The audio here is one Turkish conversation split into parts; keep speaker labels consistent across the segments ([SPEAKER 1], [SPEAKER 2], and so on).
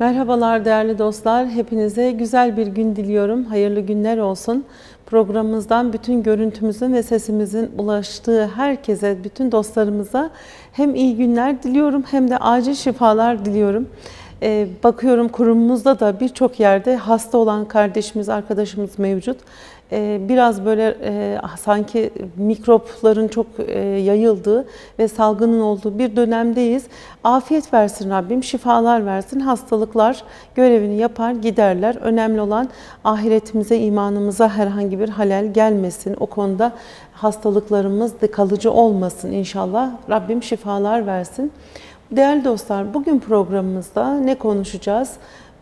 [SPEAKER 1] Merhabalar değerli dostlar. Hepinize güzel bir gün diliyorum. Hayırlı günler olsun. Programımızdan bütün görüntümüzün ve sesimizin ulaştığı herkese, bütün dostlarımıza hem iyi günler diliyorum hem de acil şifalar diliyorum. Ee, bakıyorum kurumumuzda da birçok yerde hasta olan kardeşimiz, arkadaşımız mevcut. Ee, biraz böyle e, sanki mikropların çok e, yayıldığı ve salgının olduğu bir dönemdeyiz. Afiyet versin Rabbim, şifalar versin. Hastalıklar görevini yapar, giderler. Önemli olan ahiretimize, imanımıza herhangi bir halel gelmesin. O konuda hastalıklarımız da kalıcı olmasın inşallah. Rabbim şifalar versin. Değerli dostlar, bugün programımızda ne konuşacağız?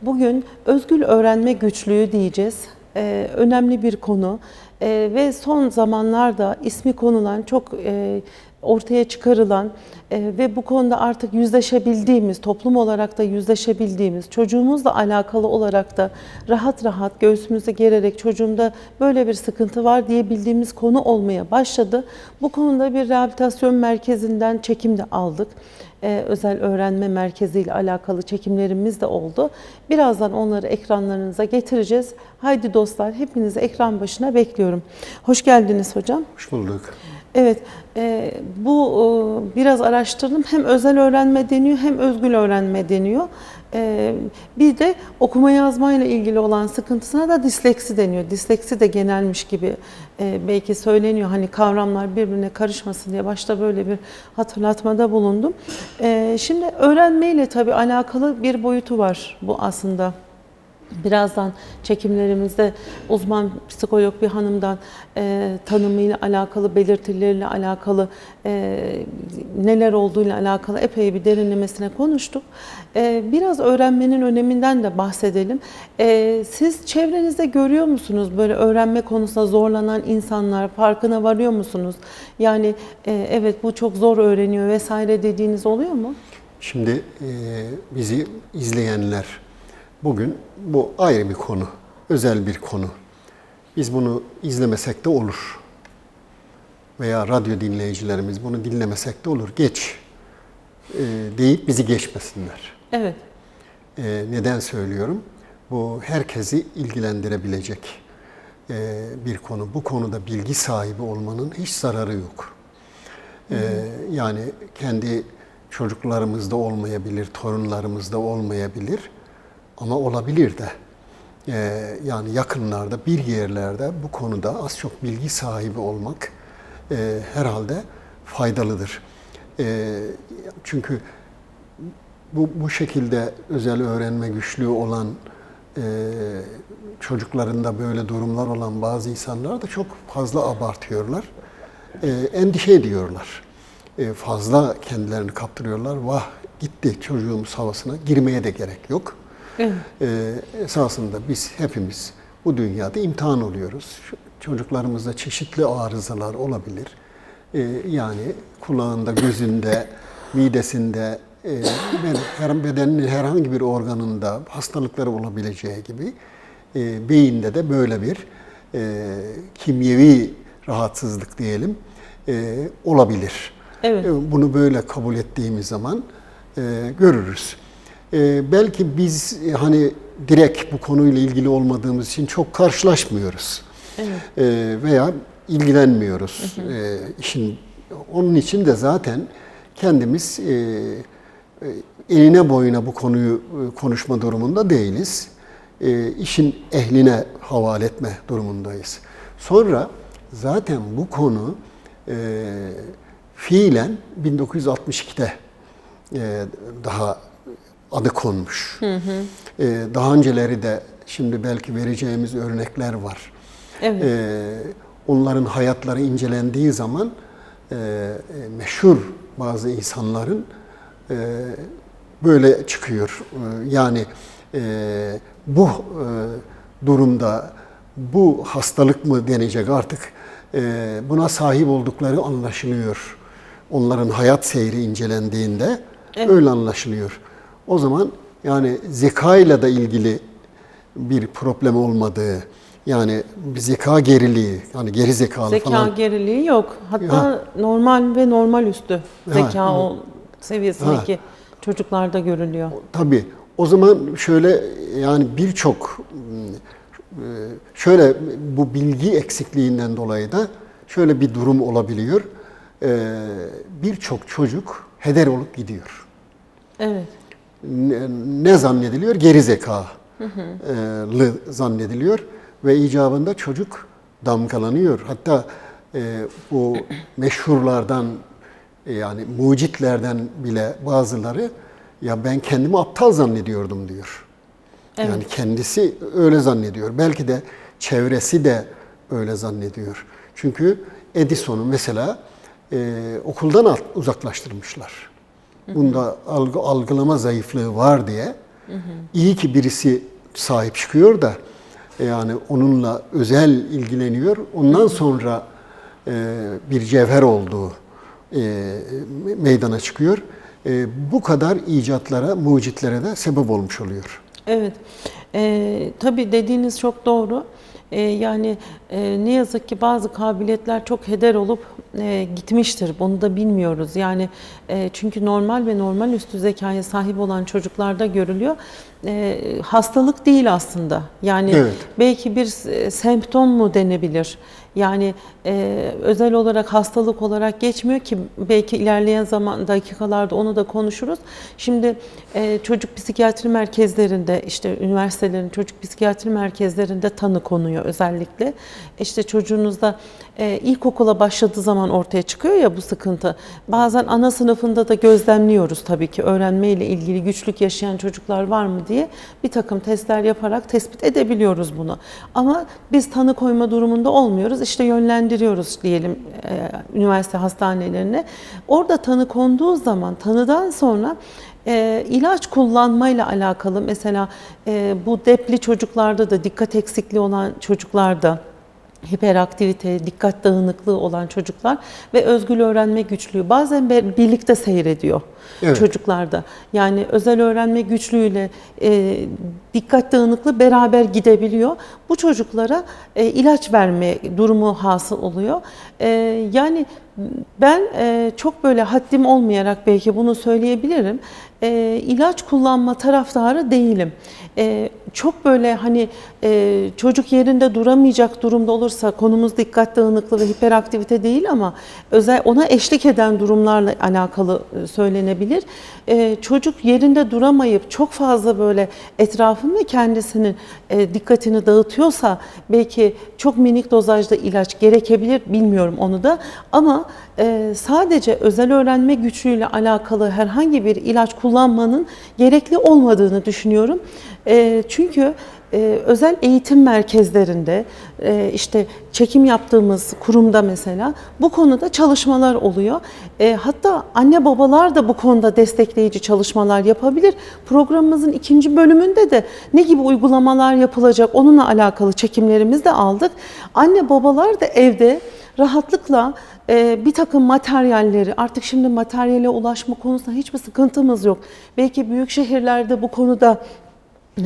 [SPEAKER 1] Bugün özgül öğrenme güçlüğü diyeceğiz. Ee, önemli bir konu. Ee, ve son zamanlarda ismi konulan çok e, ortaya çıkarılan e, ve bu konuda artık yüzleşebildiğimiz, toplum olarak da yüzleşebildiğimiz, çocuğumuzla alakalı olarak da rahat rahat göğsümüze gererek çocuğumda böyle bir sıkıntı var diyebildiğimiz konu olmaya başladı. Bu konuda bir rehabilitasyon merkezinden çekim de aldık. Ee, özel öğrenme merkezi ile alakalı çekimlerimiz de oldu. Birazdan onları ekranlarınıza getireceğiz. Haydi dostlar hepinizi ekran başına bekliyorum. Hoş geldiniz hocam.
[SPEAKER 2] Hoş bulduk.
[SPEAKER 1] Evet, e, bu e, biraz araştırdım. Hem özel öğrenme deniyor hem özgül öğrenme deniyor. E, bir de okuma yazmayla ilgili olan sıkıntısına da disleksi deniyor. Disleksi de genelmiş gibi e, belki söyleniyor. Hani kavramlar birbirine karışmasın diye başta böyle bir hatırlatmada bulundum. E, şimdi öğrenmeyle tabii alakalı bir boyutu var bu aslında. Birazdan çekimlerimizde uzman psikolog bir hanımdan e, tanımıyla alakalı, belirtileriyle alakalı, e, neler olduğuyla alakalı epey bir derinlemesine konuştuk. E, biraz öğrenmenin öneminden de bahsedelim. E, siz çevrenizde görüyor musunuz böyle öğrenme konusunda zorlanan insanlar, farkına varıyor musunuz? Yani e, evet bu çok zor öğreniyor vesaire dediğiniz oluyor mu?
[SPEAKER 2] Şimdi e, bizi izleyenler bugün bu ayrı bir konu, özel bir konu. Biz bunu izlemesek de olur. Veya radyo dinleyicilerimiz bunu dinlemesek de olur. Geç e, deyip bizi geçmesinler.
[SPEAKER 1] Evet.
[SPEAKER 2] E, neden söylüyorum? Bu herkesi ilgilendirebilecek e, bir konu. Bu konuda bilgi sahibi olmanın hiç zararı yok. E, yani kendi çocuklarımızda olmayabilir, torunlarımızda olmayabilir ama olabilir de. E, yani yakınlarda, bir yerlerde bu konuda az çok bilgi sahibi olmak e, herhalde faydalıdır. E, çünkü bu, bu şekilde özel öğrenme güçlüğü olan e, çocuklarında böyle durumlar olan bazı insanlar da çok fazla abartıyorlar. E, endişe ediyorlar. E, fazla kendilerini kaptırıyorlar. Vah gitti çocuğumuz havasına girmeye de gerek yok.
[SPEAKER 1] Evet.
[SPEAKER 2] Esasında biz hepimiz bu dünyada imtihan oluyoruz. Çocuklarımızda çeşitli arızalar olabilir. E, yani kulağında, gözünde, midesinde, e, bedenin herhangi bir organında hastalıkları olabileceği gibi e, beyinde de böyle bir e, kimyevi rahatsızlık diyelim e, olabilir.
[SPEAKER 1] Evet.
[SPEAKER 2] Bunu böyle kabul ettiğimiz zaman e, görürüz. E, belki biz e, hani direkt bu konuyla ilgili olmadığımız için çok karşılaşmıyoruz.
[SPEAKER 1] Evet.
[SPEAKER 2] E, veya ilgilenmiyoruz e, işin. Onun için de zaten kendimiz e, e, enine boyuna bu konuyu e, konuşma durumunda değiliz. E, işin ehline havale etme durumundayız. Sonra zaten bu konu e, fiilen 1962'de e, daha adı konmuş. E, daha önceleri de şimdi belki vereceğimiz örnekler var.
[SPEAKER 1] Evet.
[SPEAKER 2] E, onların hayatları incelendiği zaman e, e, meşhur bazı insanların e, böyle çıkıyor. E, yani e, bu e, durumda bu hastalık mı denecek artık e, buna sahip oldukları anlaşılıyor. Onların hayat seyri incelendiğinde öyle anlaşılıyor. O zaman yani zekayla da ilgili bir problem olmadığı, yani bir zeka geriliği, yani geri zekalı
[SPEAKER 1] Zeka
[SPEAKER 2] falan.
[SPEAKER 1] geriliği yok. Hatta
[SPEAKER 2] Ha.
[SPEAKER 1] normal ve normal üstü
[SPEAKER 2] Ha,
[SPEAKER 1] zeka
[SPEAKER 2] ha.
[SPEAKER 1] o seviyesindeki çocuklarda görülüyor.
[SPEAKER 2] Tabii O zaman şöyle yani birçok şöyle bu bilgi eksikliğinden dolayı da şöyle bir durum olabiliyor. E, Birçok çocuk heder olup gidiyor.
[SPEAKER 1] Evet.
[SPEAKER 2] Ne, ne zannediliyor? Geri zekalı zannediliyor ve icabında çocuk damgalanıyor. Hatta e, bu meşhurlardan e, yani mucitlerden bile bazıları ya ben kendimi aptal zannediyordum diyor.
[SPEAKER 1] Evet.
[SPEAKER 2] Yani kendisi öyle zannediyor. Belki de çevresi de öyle zannediyor. Çünkü Edison'u mesela e, okuldan uzaklaştırmışlar. Bunda algı, algılama zayıflığı var diye. İyi ki birisi sahip çıkıyor da e, yani onunla özel ilgileniyor. Ondan sonra e, bir cevher olduğu e, me- meydana çıkıyor. E, bu kadar icatlara, mucitlere de sebep olmuş oluyor.
[SPEAKER 1] Evet. Ee, tabii dediğiniz çok doğru. Ee, yani e, ne yazık ki bazı kabiliyetler çok heder olup e, gitmiştir. Bunu da bilmiyoruz. Yani e, çünkü normal ve normal üstü zekaya sahip olan çocuklarda görülüyor. E, hastalık değil aslında. Yani
[SPEAKER 2] Evet.
[SPEAKER 1] belki bir e, semptom mu denebilir? Yani e, özel olarak hastalık olarak geçmiyor ki belki ilerleyen zaman dakikalarda onu da konuşuruz. Şimdi e, çocuk psikiyatri merkezlerinde işte üniversitelerin çocuk psikiyatri merkezlerinde tanı konuyor özellikle. İşte çocuğunuzda e, ilkokula başladığı zaman ortaya çıkıyor ya bu sıkıntı. Bazen ana sınıfında da gözlemliyoruz tabii ki öğrenmeyle ilgili güçlük yaşayan çocuklar var mı diye bir takım testler yaparak tespit edebiliyoruz bunu. Ama biz tanı koyma durumunda olmuyoruz. İşte yönlendiriyoruz diyelim e, üniversite hastanelerine. Orada tanı konduğu zaman tanıdan sonra e, ilaç kullanmayla alakalı mesela e, bu depli çocuklarda da dikkat eksikliği olan çocuklarda hiperaktivite, dikkat dağınıklığı olan çocuklar ve özgül öğrenme güçlüğü bazen birlikte seyrediyor
[SPEAKER 2] Evet.
[SPEAKER 1] çocuklarda. Yani özel öğrenme güçlüğüyle e, dikkat dağınıklığı beraber gidebiliyor. Bu çocuklara e, ilaç verme durumu hasıl oluyor. E, yani ben e, çok böyle haddim olmayarak belki bunu söyleyebilirim. E, ilaç kullanma taraftarı değilim. E, çok böyle hani e, çocuk yerinde duramayacak durumda olursa konumuz dikkat dağınıklığı ve hiperaktivite değil ama özel ona eşlik eden durumlarla alakalı e, söylenebilir. E, çocuk yerinde duramayıp çok fazla böyle etrafın ve kendisinin e, dikkatini dağıtıyorsa belki çok minik dozajda ilaç gerekebilir bilmiyorum onu da ama sadece özel öğrenme güçlüğüyle alakalı herhangi bir ilaç kullanmanın gerekli olmadığını düşünüyorum. E, çünkü e, özel eğitim merkezlerinde e, işte çekim yaptığımız kurumda mesela bu konuda çalışmalar oluyor. E, hatta anne babalar da bu konuda destekleyici çalışmalar yapabilir. Programımızın ikinci bölümünde de ne gibi uygulamalar yapılacak onunla alakalı çekimlerimizi de aldık. Anne babalar da evde rahatlıkla e, bir takım materyalleri artık şimdi materyale ulaşma konusunda hiçbir sıkıntımız yok. Belki büyük şehirlerde bu konuda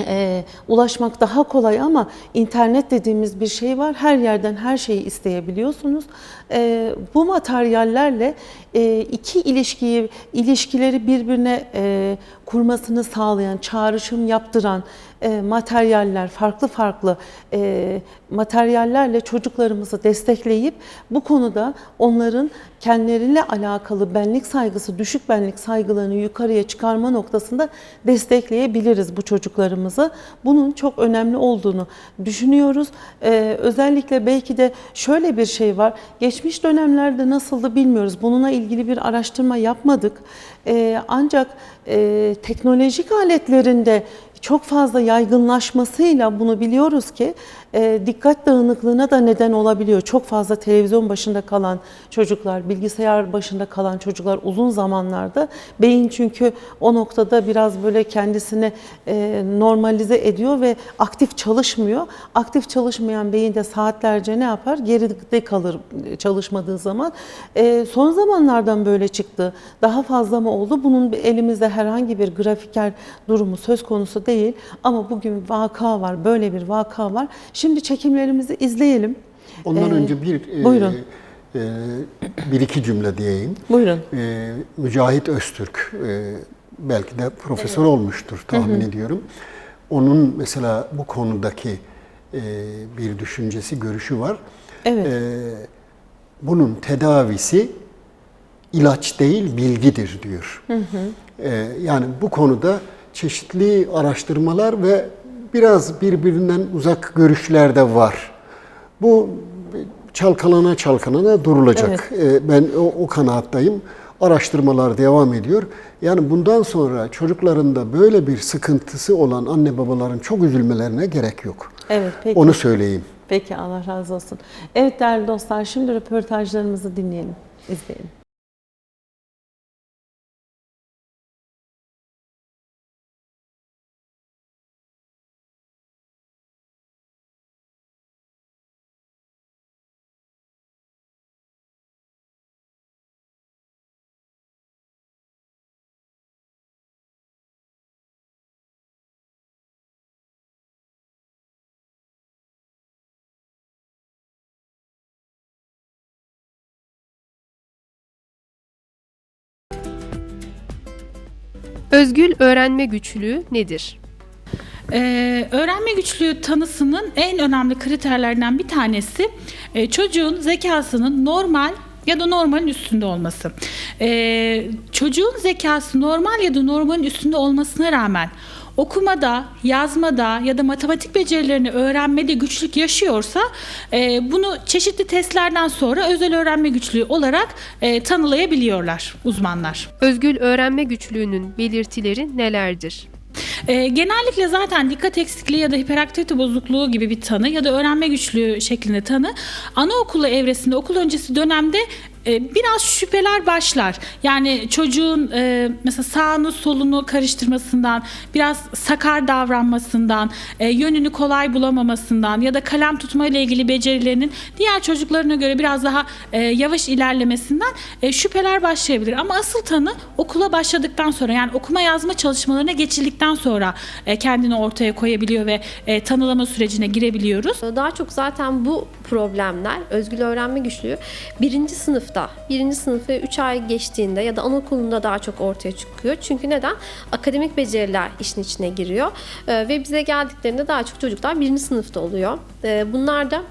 [SPEAKER 1] e, ulaşmak daha kolay ama internet dediğimiz bir şey var. Her yerden her şeyi isteyebiliyorsunuz. E, bu materyallerle e, iki ilişkiyi ilişkileri birbirine e, kurmasını sağlayan, çağrışım yaptıran e, materyaller, farklı farklı e, materyallerle çocuklarımızı destekleyip bu konuda onların kendileriyle alakalı benlik saygısı, düşük benlik saygılarını yukarıya çıkarma noktasında destekleyebiliriz bu çocuklarımızı. Bunun çok önemli olduğunu düşünüyoruz. E, özellikle belki de şöyle bir şey var. Geçmiş dönemlerde nasıldı bilmiyoruz. Bununla ilgili bir araştırma yapmadık. Ancak teknolojik aletlerinde çok fazla yaygınlaşmasıyla bunu biliyoruz ki e, dikkat dağınıklığına da neden olabiliyor. Çok fazla televizyon başında kalan çocuklar, bilgisayar başında kalan çocuklar uzun zamanlarda beyin çünkü o noktada biraz böyle kendisini e, normalize ediyor ve aktif çalışmıyor. Aktif çalışmayan beyin de saatlerce ne yapar? Geride kalır e, çalışmadığı zaman. E, son zamanlardan böyle çıktı. Daha fazla mı oldu? Bunun elimizde herhangi bir grafiker durumu söz konusu değil. Ama bugün vaka var, böyle bir vaka var. Şimdi çekimlerimizi izleyelim.
[SPEAKER 2] Ondan
[SPEAKER 1] Ee,
[SPEAKER 2] önce bir e,
[SPEAKER 1] buyurun.
[SPEAKER 2] e, bir iki cümle diyeyim.
[SPEAKER 1] Buyurun.
[SPEAKER 2] E, Mücahit Öztürk e, belki de profesör olmuştur tahmin ediyorum. Onun mesela bu konudaki e, bir düşüncesi, görüşü var.
[SPEAKER 1] Evet.
[SPEAKER 2] E, bunun tedavisi ilaç değil bilgidir diyor. E, yani bu konuda çeşitli araştırmalar ve biraz birbirinden uzak görüşler de var. Bu çalkalana çalkalana durulacak. E, ben o, o kanaattayım. Araştırmalar devam ediyor. Yani bundan sonra çocuklarında böyle bir sıkıntısı olan anne babaların çok üzülmelerine gerek yok.
[SPEAKER 1] Evet, peki.
[SPEAKER 2] Onu söyleyeyim.
[SPEAKER 1] Peki Allah razı olsun. Evet değerli dostlar şimdi röportajlarımızı dinleyelim, izleyelim.
[SPEAKER 3] Özgül öğrenme güçlüğü nedir?
[SPEAKER 4] Ee, öğrenme güçlüğü tanısının en önemli kriterlerinden bir tanesi e, çocuğun zekasının normal ya da normalin üstünde olması. Ee, çocuğun zekası normal ya da normalin üstünde olmasına rağmen okumada, yazmada ya da matematik becerilerini öğrenmede güçlük yaşıyorsa e, bunu çeşitli testlerden sonra özel öğrenme güçlüğü olarak e, tanılayabiliyorlar uzmanlar.
[SPEAKER 3] Özgül öğrenme güçlüğünün belirtileri nelerdir?
[SPEAKER 4] Ee, genellikle zaten dikkat eksikliği ya da hiperaktivite bozukluğu gibi bir tanı ya da öğrenme güçlüğü şeklinde tanı anaokulu evresinde okul öncesi dönemde e, biraz şüpheler başlar. Yani çocuğun e, mesela sağını solunu karıştırmasından, biraz sakar davranmasından, e, yönünü kolay bulamamasından ya da kalem tutma ile ilgili becerilerinin diğer çocuklarına göre biraz daha e, yavaş ilerlemesinden şüpheler başlayabilir. Ama asıl tanı okula başladıktan sonra yani okuma yazma çalışmalarına geçildikten sonra kendini ortaya koyabiliyor ve e, tanılama sürecine girebiliyoruz.
[SPEAKER 5] Daha çok zaten bu problemler, özgül öğrenme güçlüğü birinci sınıfta, birinci sınıfı 3 ay geçtiğinde ya da anaokulunda daha çok ortaya çıkıyor. Çünkü neden? Akademik beceriler işin içine giriyor ve bize geldiklerinde daha çok çocuklar birinci sınıfta oluyor. Bunlar da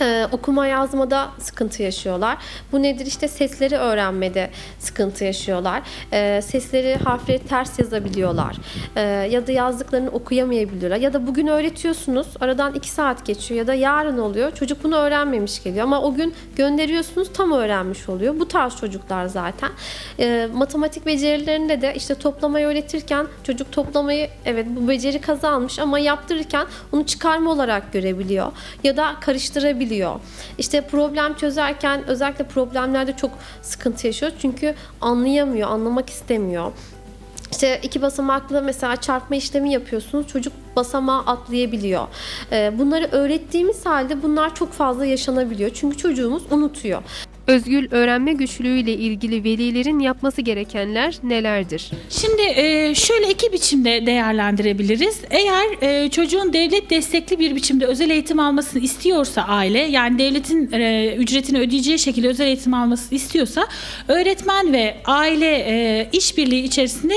[SPEAKER 5] ee, okuma yazmada sıkıntı yaşıyorlar. Bu nedir? İşte sesleri öğrenmede sıkıntı yaşıyorlar. Ee, sesleri, harfleri ters yazabiliyorlar. Ee, ya da yazdıklarını okuyamayabiliyorlar. Ya da bugün öğretiyorsunuz, aradan iki saat geçiyor ya da yarın oluyor. Çocuk bunu öğrenmemiş geliyor ama o gün gönderiyorsunuz tam öğrenmiş oluyor. Bu tarz çocuklar zaten. Ee, matematik becerilerinde de işte toplamayı öğretirken çocuk toplamayı evet bu beceri kazanmış ama yaptırırken onu çıkarma olarak görebiliyor. Ya da karıştırabiliyor. İşte problem çözerken özellikle problemlerde çok sıkıntı yaşıyor. Çünkü anlayamıyor, anlamak istemiyor. İşte iki basamaklı mesela çarpma işlemi yapıyorsunuz. Çocuk basamağı atlayabiliyor. Ee, Bunları öğrettiğimiz halde bunlar çok fazla yaşanabiliyor. Çünkü çocuğumuz unutuyor.
[SPEAKER 3] Özgül öğrenme güçlüğüyle ilgili velilerin yapması gerekenler nelerdir?
[SPEAKER 4] Şimdi e, şöyle iki biçimde değerlendirebiliriz. Eğer e, çocuğun devlet destekli bir biçimde özel eğitim almasını istiyorsa aile, yani devletin e, ücretini ödeyeceği şekilde özel eğitim almasını istiyorsa, öğretmen ve aile işbirliği içerisinde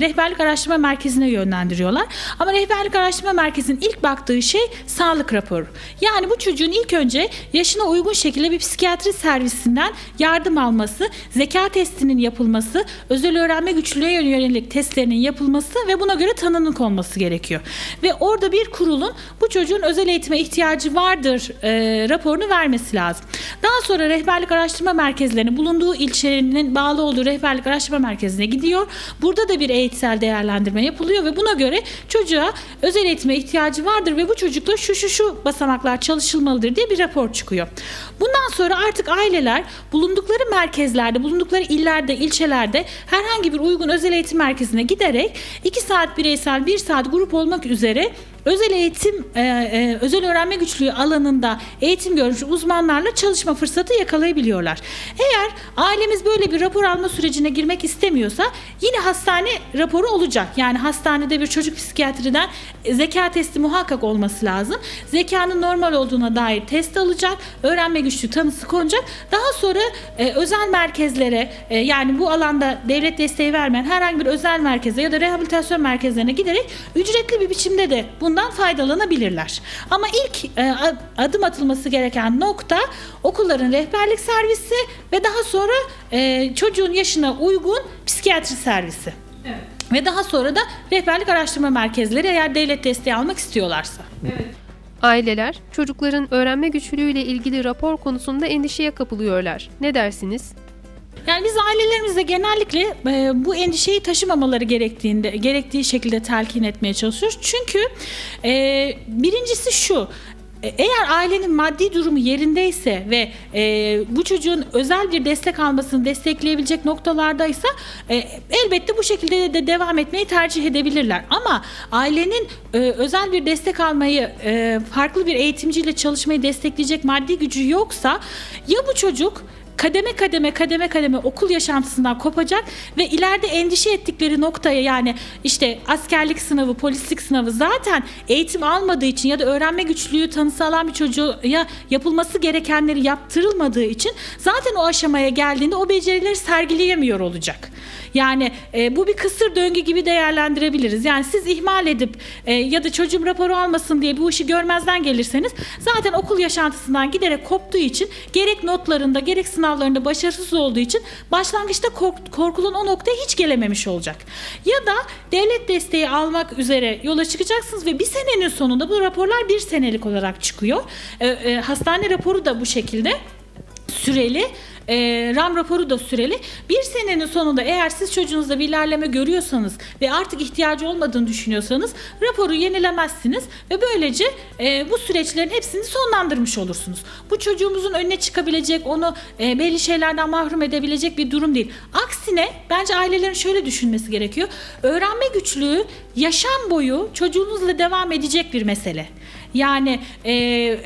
[SPEAKER 4] rehberlik araştırma merkezine yönlendiriyorlar. Ama rehberlik araştırma merkezinin ilk baktığı şey sağlık raporu. Yani bu çocuğun ilk önce yaşına uygun şekilde bir psikiyatri servisinden yardım alması, zeka testinin yapılması, özel öğrenme güçlüğe yönelik testlerinin yapılması ve buna göre tanının konması gerekiyor. Ve orada bir kurulun bu çocuğun özel eğitime ihtiyacı vardır e, raporunu vermesi lazım. Daha sonra rehberlik araştırma merkezlerine bulunduğu ilçenin bağlı olduğu rehberlik araştırma merkezine gidiyor. Burada da bir eğitsel değerlendirme yapılıyor ve buna göre çocuğa özel eğitime ihtiyacı vardır ve bu çocukla şu şu şu basamaklar çalışılmalıdır diye bir rapor çıkıyor. Bundan sonra artık aileler bulundukları merkezlerde, bulundukları illerde, ilçelerde herhangi bir uygun özel eğitim merkezine giderek 2 saat bireysel, 1 saat grup olmak üzere özel eğitim, e, e, özel öğrenme güçlüğü alanında eğitim görmüş uzmanlarla çalışma fırsatı yakalayabiliyorlar. Eğer ailemiz böyle bir rapor alma sürecine girmek istemiyorsa yine hastane raporu olacak. Yani hastanede bir çocuk psikiyatriden zeka testi muhakkak olması lazım. Zekanın normal olduğuna dair test alacak, öğrenme güçlüğü tanısı konacak. Daha sonra e, özel merkezlere e, yani bu alanda devlet desteği vermeyen herhangi bir özel merkeze ya da rehabilitasyon merkezlerine giderek ücretli bir biçimde de bundan faydalanabilirler. Ama ilk e, adım atılması gereken nokta okulların rehberlik servisi ve daha sonra e, çocuğun yaşına uygun psikiyatri servisi. Ve daha sonra da rehberlik araştırma merkezleri eğer devlet desteği almak istiyorlarsa.
[SPEAKER 3] Aileler çocukların öğrenme güçlüğüyle ilgili rapor konusunda endişeye kapılıyorlar. Ne dersiniz?
[SPEAKER 4] Yani biz ailelerimize genellikle e, bu endişeyi taşımamaları gerektiğinde gerektiği şekilde telkin etmeye çalışıyoruz. Çünkü e, birincisi şu. e, Eğer ailenin maddi durumu yerindeyse ve e, bu çocuğun özel bir destek almasını destekleyebilecek noktalardaysa e, elbette bu şekilde de devam etmeyi tercih edebilirler. Ama ailenin e, özel bir destek almayı, e, farklı bir eğitimciyle çalışmayı destekleyecek maddi gücü yoksa ya bu çocuk kademe kademe kademe kademe okul yaşantısından kopacak ve ileride endişe ettikleri noktaya yani işte askerlik sınavı, polislik sınavı zaten eğitim almadığı için ya da öğrenme güçlüğü tanısı alan bir çocuğa yapılması gerekenleri yaptırılmadığı için zaten o aşamaya geldiğinde o becerileri sergileyemiyor olacak. Yani e, bu bir kısır döngü gibi değerlendirebiliriz. Yani siz ihmal edip e, ya da çocuğum raporu almasın diye bu işi görmezden gelirseniz zaten okul yaşantısından giderek koptuğu için gerek notlarında gerek sınavlarında başarısız olduğu için başlangıçta kork- korkulan o noktaya hiç gelememiş olacak. Ya da devlet desteği almak üzere yola çıkacaksınız ve bir senenin sonunda bu raporlar bir senelik olarak çıkıyor. E, e, hastane raporu da bu şekilde süreli. E, RAM raporu da süreli. Bir senenin sonunda eğer siz çocuğunuzda bir ilerleme görüyorsanız ve artık ihtiyacı olmadığını düşünüyorsanız raporu yenilemezsiniz ve böylece e, bu süreçlerin hepsini sonlandırmış olursunuz. Bu çocuğumuzun önüne çıkabilecek, onu e, belli şeylerden mahrum edebilecek bir durum değil. Aksine bence ailelerin şöyle düşünmesi gerekiyor. Öğrenme güçlüğü yaşam boyu çocuğunuzla devam edecek bir mesele. Yani e,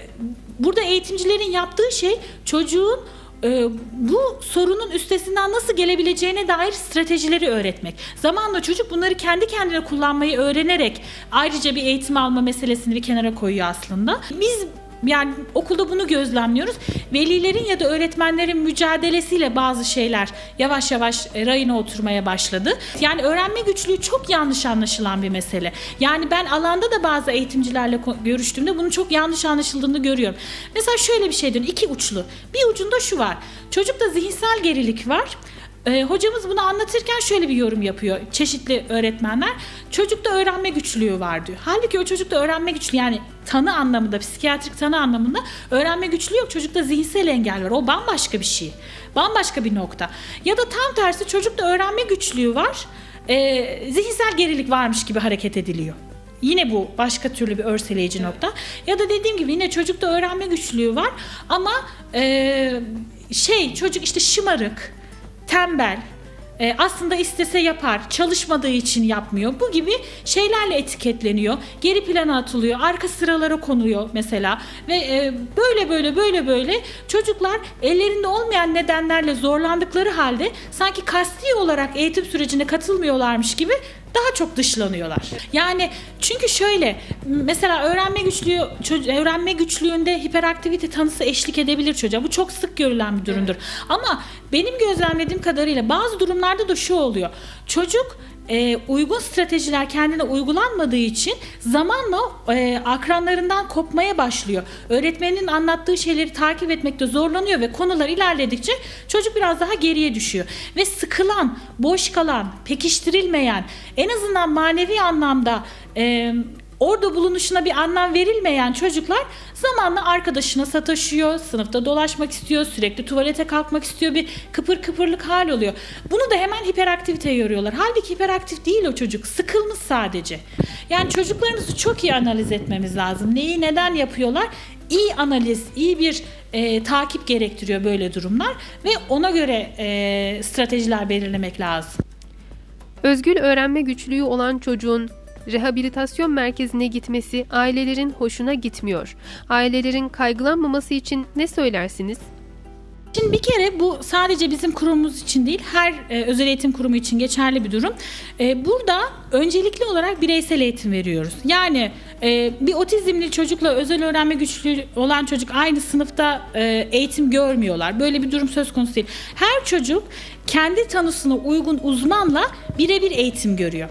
[SPEAKER 4] burada eğitimcilerin yaptığı şey çocuğun e, bu sorunun üstesinden nasıl gelebileceğine dair stratejileri öğretmek. Zamanla çocuk bunları kendi kendine kullanmayı öğrenerek ayrıca bir eğitim alma meselesini bir kenara koyuyor aslında. Biz yani okulda bunu gözlemliyoruz. Velilerin ya da öğretmenlerin mücadelesiyle bazı şeyler yavaş yavaş rayına oturmaya başladı. Yani öğrenme güçlüğü çok yanlış anlaşılan bir mesele. Yani ben alanda da bazı eğitimcilerle görüştüğümde bunun çok yanlış anlaşıldığını görüyorum. Mesela şöyle bir şey diyorum, iki uçlu. Bir ucunda şu var. Çocukta zihinsel gerilik var. Ee, hocamız bunu anlatırken şöyle bir yorum yapıyor çeşitli öğretmenler. Çocukta öğrenme güçlüğü var diyor. Halbuki o çocukta öğrenme güçlüğü yani tanı anlamında, psikiyatrik tanı anlamında öğrenme güçlüğü yok. Çocukta zihinsel engel var. O bambaşka bir şey. Bambaşka bir nokta. Ya da tam tersi çocukta öğrenme güçlüğü var. Ee, zihinsel gerilik varmış gibi hareket ediliyor. Yine bu başka türlü bir örseleyici nokta. Ya da dediğim gibi yine çocukta öğrenme güçlüğü var ama e, şey çocuk işte şımarık, tembel, e, aslında istese yapar, çalışmadığı için yapmıyor. Bu gibi şeylerle etiketleniyor. Geri plana atılıyor, arka sıralara konuluyor mesela. Ve e, böyle böyle böyle böyle çocuklar ellerinde olmayan nedenlerle zorlandıkları halde sanki kasti olarak eğitim sürecine katılmıyorlarmış gibi daha çok dışlanıyorlar. Yani çünkü şöyle mesela öğrenme güçlüğü öğrenme güçlüğünde hiperaktivite tanısı eşlik edebilir çocuğa. Bu çok sık görülen bir durumdur. Ama benim gözlemlediğim kadarıyla bazı durumlarda da şu oluyor. Çocuk e, uygun stratejiler kendine uygulanmadığı için zamanla e, akranlarından kopmaya başlıyor. Öğretmenin anlattığı şeyleri takip etmekte zorlanıyor ve konular ilerledikçe çocuk biraz daha geriye düşüyor. Ve sıkılan, boş kalan, pekiştirilmeyen, en azından manevi anlamda e, orada bulunuşuna bir anlam verilmeyen çocuklar zamanla arkadaşına sataşıyor, sınıfta dolaşmak istiyor, sürekli tuvalete kalkmak istiyor, bir kıpır kıpırlık hal oluyor. Bunu da hemen hiperaktiviteye yoruyorlar. Halbuki hiperaktif değil o çocuk, sıkılmış sadece. Yani çocuklarımızı çok iyi analiz etmemiz lazım. Neyi neden yapıyorlar? İyi analiz, iyi bir e, takip gerektiriyor böyle durumlar ve ona göre e, stratejiler belirlemek lazım.
[SPEAKER 3] Özgül öğrenme güçlüğü olan çocuğun Rehabilitasyon merkezine gitmesi ailelerin hoşuna gitmiyor. Ailelerin kaygılanmaması için ne söylersiniz?
[SPEAKER 4] Şimdi bir kere bu sadece bizim kurumumuz için değil, her e, özel eğitim kurumu için geçerli bir durum. E, burada öncelikli olarak bireysel eğitim veriyoruz. Yani e, bir otizmli çocukla özel öğrenme güçlüğü olan çocuk aynı sınıfta e, eğitim görmüyorlar. Böyle bir durum söz konusu değil. Her çocuk kendi tanısına uygun uzmanla birebir eğitim görüyor.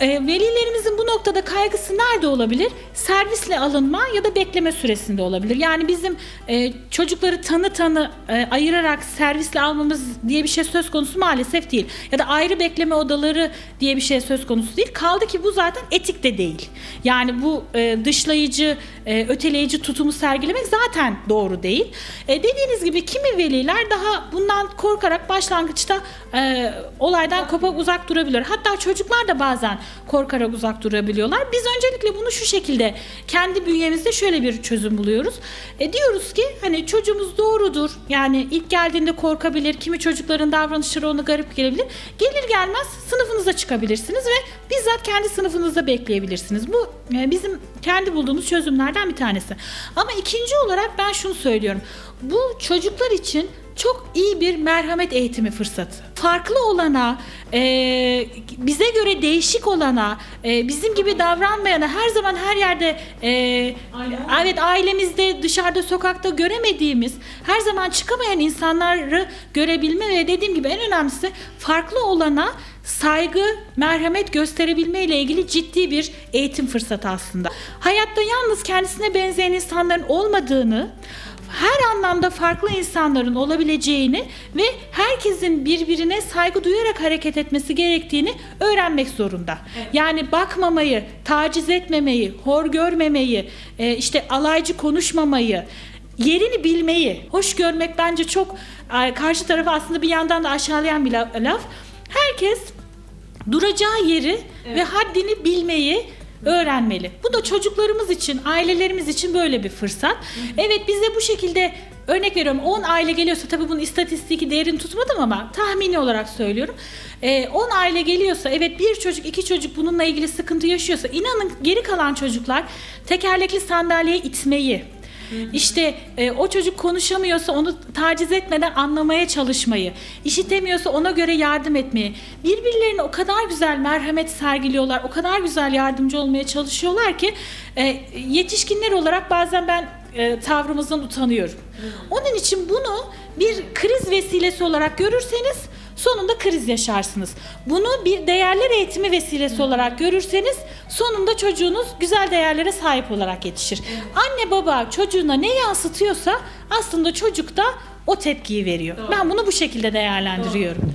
[SPEAKER 4] E, velilerimizin bu noktada kaygısı nerede olabilir? Servisle alınma ya da bekleme süresinde olabilir. Yani bizim e, çocukları tanı tanı e, ayırarak servisle almamız diye bir şey söz konusu maalesef değil. Ya da ayrı bekleme odaları diye bir şey söz konusu değil. Kaldı ki bu zaten etik de değil. Yani bu e, dışlayıcı, e, öteleyici tutumu sergilemek zaten doğru değil. E, dediğiniz gibi kimi veliler daha bundan korkarak başlangıçta e, olaydan kopak uzak durabilir. Hatta çocuklar da bazen korkarak uzak durabiliyorlar. Biz öncelikle bunu şu şekilde kendi bünyemizde şöyle bir çözüm buluyoruz. E, diyoruz ki hani çocuğumuz doğrudur. Yani ilk geldiğinde korkabilir. Kimi çocukların davranışları ona garip gelebilir. Gelir gelmez sınıfınıza çıkabilirsiniz ve bizzat kendi sınıfınızda bekleyebilirsiniz. Bu e, bizim kendi bulduğumuz çözümlerden bir tanesi. Ama ikinci olarak ben şunu söylüyorum. Bu çocuklar için çok iyi bir merhamet eğitimi fırsatı. Farklı olana, e, bize göre değişik olana, e, bizim gibi davranmayana her zaman her yerde e, evet ailemizde, dışarıda, sokakta göremediğimiz, her zaman çıkamayan insanları görebilme ve dediğim gibi en önemlisi farklı olana saygı, merhamet gösterebilme ile ilgili ciddi bir eğitim fırsatı aslında. Hayatta yalnız kendisine benzeyen insanların olmadığını, her anlamda farklı insanların olabileceğini ve herkesin birbirine saygı duyarak hareket etmesi gerektiğini öğrenmek zorunda. Yani bakmamayı, taciz etmemeyi, hor görmemeyi, e, işte alaycı konuşmamayı, yerini bilmeyi, hoş görmek bence çok e, karşı tarafı aslında bir yandan da aşağılayan bir la- laf. Herkes duracağı yeri ve haddini bilmeyi öğrenmeli. Bu da çocuklarımız için, ailelerimiz için böyle bir fırsat. Evet bize bu şekilde örnek veriyorum 10 aile geliyorsa tabii bunun istatistiki değerini tutmadım ama tahmini olarak söylüyorum. Ee, 10 aile geliyorsa evet bir çocuk iki çocuk bununla ilgili sıkıntı yaşıyorsa inanın geri kalan çocuklar tekerlekli sandalyeye itmeyi, işte e, o çocuk konuşamıyorsa onu taciz etmeden anlamaya çalışmayı, işitemiyorsa ona göre yardım etmeyi, birbirlerine o kadar güzel merhamet sergiliyorlar, o kadar güzel yardımcı olmaya çalışıyorlar ki e, yetişkinler olarak bazen ben e, tavrımızdan utanıyorum. Onun için bunu bir kriz vesilesi olarak görürseniz sonunda kriz yaşarsınız. Bunu bir değerler eğitimi vesilesi olarak görürseniz sonunda çocuğunuz güzel değerlere sahip olarak yetişir. Anne baba çocuğuna ne yansıtıyorsa aslında çocuk da o tepkiyi veriyor. Ben bunu bu şekilde değerlendiriyorum.